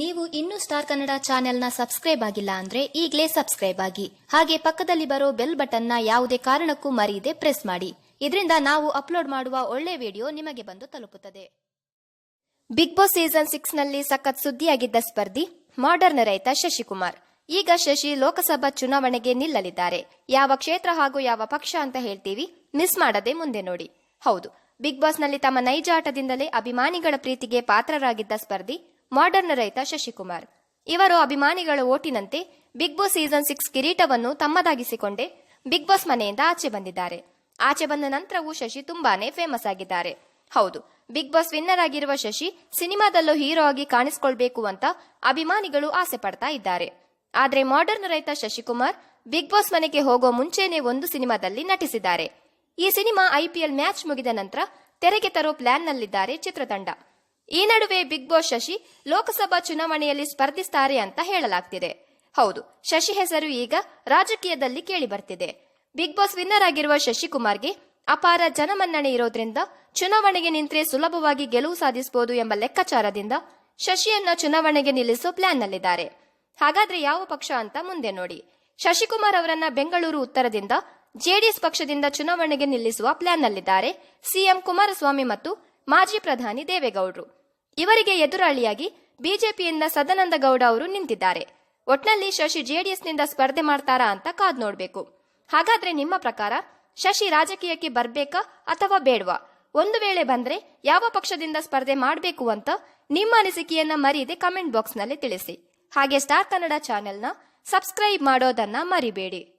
ನೀವು ಇನ್ನೂ ಸ್ಟಾರ್ ಕನ್ನಡ ಚಾನೆಲ್ನ ಸಬ್ಸ್ಕ್ರೈಬ್ ಆಗಿಲ್ಲ ಅಂದ್ರೆ ಈಗಲೇ ಸಬ್ಸ್ಕ್ರೈಬ್ ಆಗಿ. ಹಾಗೆ ಪಕ್ಕದಲ್ಲಿ ಬರೋ ಬೆಲ್ ಬಟನ್ನ ಯಾವುದೇ ಕಾರಣಕ್ಕೂ ಮರೆಯದೆ ಪ್ರೆಸ್ ಮಾಡಿ. ಇದರಿಂದ ನಾವು ಅಪ್ಲೋಡ್ ಮಾಡುವ ಒಳ್ಳೆ ವಿಡಿಯೋ ನಿಮಗೆ ಬಂದು ತಲುಪುತ್ತದೆ. ಬಿಗ್ ಬಾಸ್ ಸೀಸನ್ ಸಿಕ್ಸ್ನಲ್ಲಿ ಸಖತ್ ಸುದ್ದಿಯಾಗಿದ್ದ ಸ್ಪರ್ಧಿ, ಮಾಡರ್ನ್ ರೈತ ಶಶಿಕುಮಾರ್. ಈಗ ಶಶಿ ಲೋಕಸಭಾ ಚುನಾವಣೆಗೆ ನಿಲ್ಲಲಿದ್ದಾರೆ. ಯಾವ ಕ್ಷೇತ್ರ ಹಾಗೂ ಯಾವ ಪಕ್ಷ ಅಂತ ಹೇಳ್ತೀವಿ, ಮಿಸ್ ಮಾಡದೆ ಮುಂದೆ ನೋಡಿ. ಹೌದು, ಬಿಗ್ ಬಾಸ್ನಲ್ಲಿ ತಮ್ಮ ನೈಜ ಆಟದಿಂದಲೇ ಅಭಿಮಾನಿಗಳ ಪ್ರೀತಿಗೆ ಪಾತ್ರರಾಗಿದ್ದ ಸ್ಪರ್ಧಿ ಮಾಡರ್ನ್ ರೈತ ಶಶಿಕುಮಾರ್. ಇವರು ಅಭಿಮಾನಿಗಳ ಓಟಿನಂತೆ ಬಿಗ್ ಬಾಸ್ ಸೀಸನ್ ಸಿಕ್ಸ್ ಕಿರೀಟವನ್ನು ತಮ್ಮದಾಗಿಸಿಕೊಂಡೇ ಬಿಗ್ ಬಾಸ್ ಮನೆಯಿಂದ ಆಚೆ ಬಂದಿದ್ದಾರೆ. ಆಚೆ ಬಂದ ನಂತರವೂ ಶಶಿ ತುಂಬಾನೇ ಫೇಮಸ್ ಆಗಿದ್ದಾರೆ. ಹೌದು, ಬಿಗ್ ಬಾಸ್ ವಿನ್ನರ್ ಆಗಿರುವ ಶಶಿ ಸಿನಿಮಾದಲ್ಲೂ ಹೀರೋ ಆಗಿ ಕಾಣಿಸಿಕೊಳ್ಬೇಕು ಅಂತ ಅಭಿಮಾನಿಗಳು ಆಸೆ ಪಡ್ತಾ ಇದ್ದಾರೆ. ಆದ್ರೆ ಮಾಡರ್ನ್ ರೈತ ಶಶಿಕುಮಾರ್ ಬಿಗ್ ಬಾಸ್ ಮನೆಗೆ ಹೋಗೋ ಮುಂಚೆನೆ ಒಂದು ಸಿನಿಮಾದಲ್ಲಿ ನಟಿಸಿದ್ದಾರೆ. ಈ ಸಿನಿಮಾ ಐಪಿಎಲ್ ಮ್ಯಾಚ್ ಮುಗಿದ ನಂತರ ತೆರೆಗೆ ತರೋ ಪ್ಲಾನ್ನಲ್ಲಿದ್ದಾರೆ ಚಿತ್ರತಂಡ. ಈ ನಡುವೆ ಬಿಗ್ ಬಾಸ್ ಶಶಿ ಲೋಕಸಭಾ ಚುನಾವಣೆಯಲ್ಲಿ ಸ್ಪರ್ಧಿಸ್ತಾರೆ ಅಂತ ಹೇಳಲಾಗ್ತಿದೆ. ಹೌದು, ಶಶಿ ಹೆಸರು ಈಗ ರಾಜಕೀಯದಲ್ಲಿ ಕೇಳಿ ಬರ್ತಿದೆ ಬಿಗ್ ಬಾಸ್ ವಿನ್ನರ್ ಆಗಿರುವ ಶಶಿಕುಮಾರ್ಗೆ ಅಪಾರ ಜನಮನ್ನಣೆ ಇರೋದ್ರಿಂದ ಚುನಾವಣೆಗೆ ನಿಂತ್ರೆ ಸುಲಭವಾಗಿ ಗೆಲುವು ಸಾಧಿಸಬಹುದು ಎಂಬ ಲೆಕ್ಕಾಚಾರದಿಂದ ಶಶಿಯನ್ನ ಚುನಾವಣೆಗೆ ನಿಲ್ಲಿಸೋ ಪ್ಲಾನ್ನಲ್ಲಿದ್ದಾರೆ. ಹಾಗಾದ್ರೆ ಯಾವ ಪಕ್ಷ ಅಂತ ಮುಂದೆ ನೋಡಿ. ಶಶಿಕುಮಾರ್ ಅವರನ್ನ ಬೆಂಗಳೂರು ಉತ್ತರದಿಂದ ಜೆಡಿಎಸ್ ಪಕ್ಷದಿಂದ ಚುನಾವಣೆಗೆ ನಿಲ್ಲಿಸುವ ಪ್ಲಾನ್ನಲ್ಲಿದ್ದಾರೆ ಸಿಎಂ ಕುಮಾರಸ್ವಾಮಿ ಮತ್ತು ಮಾಜಿ ಪ್ರಧಾನಿ ದೇವೇಗೌಡರು. ಇವರಿಗೆ ಎದುರಾಳಿಯಾಗಿ ಬಿಜೆಪಿಯಿಂದ ಸದಾನಂದ ಗೌಡ ಅವರು ನಿಂತಿದ್ದಾರೆ. ಒಟ್ನಲ್ಲಿ ಶಶಿ ಜೆಡಿಎಸ್ನಿಂದ ಸ್ಪರ್ಧೆ ಮಾಡ್ತಾರಾ ಅಂತ ಕಾದ್ ನೋಡ್ಬೇಕು. ಹಾಗಾದ್ರೆ ನಿಮ್ಮ ಪ್ರಕಾರ ಶಶಿ ರಾಜಕೀಯಕ್ಕೆ ಬರ್ಬೇಕಾ ಅಥವಾ ಬೇಡವಾ? ಒಂದು ವೇಳೆ ಬಂದ್ರೆ ಯಾವ ಪಕ್ಷದಿಂದ ಸ್ಪರ್ಧೆ ಮಾಡಬೇಕು ಅಂತ ನಿಮ್ಮ ಅನಿಸಿಕೆಯನ್ನ ಮರೀದೆ ಕಮೆಂಟ್ ಬಾಕ್ಸ್ನಲ್ಲಿ ತಿಳಿಸಿ. ಹಾಗೆ ಸ್ಟಾರ್ ಕನ್ನಡ ಚಾನೆಲ್ನ ಸಬ್ಸ್ಕ್ರೈಬ್ ಮಾಡೋದನ್ನ ಮರಿಬೇಡಿ.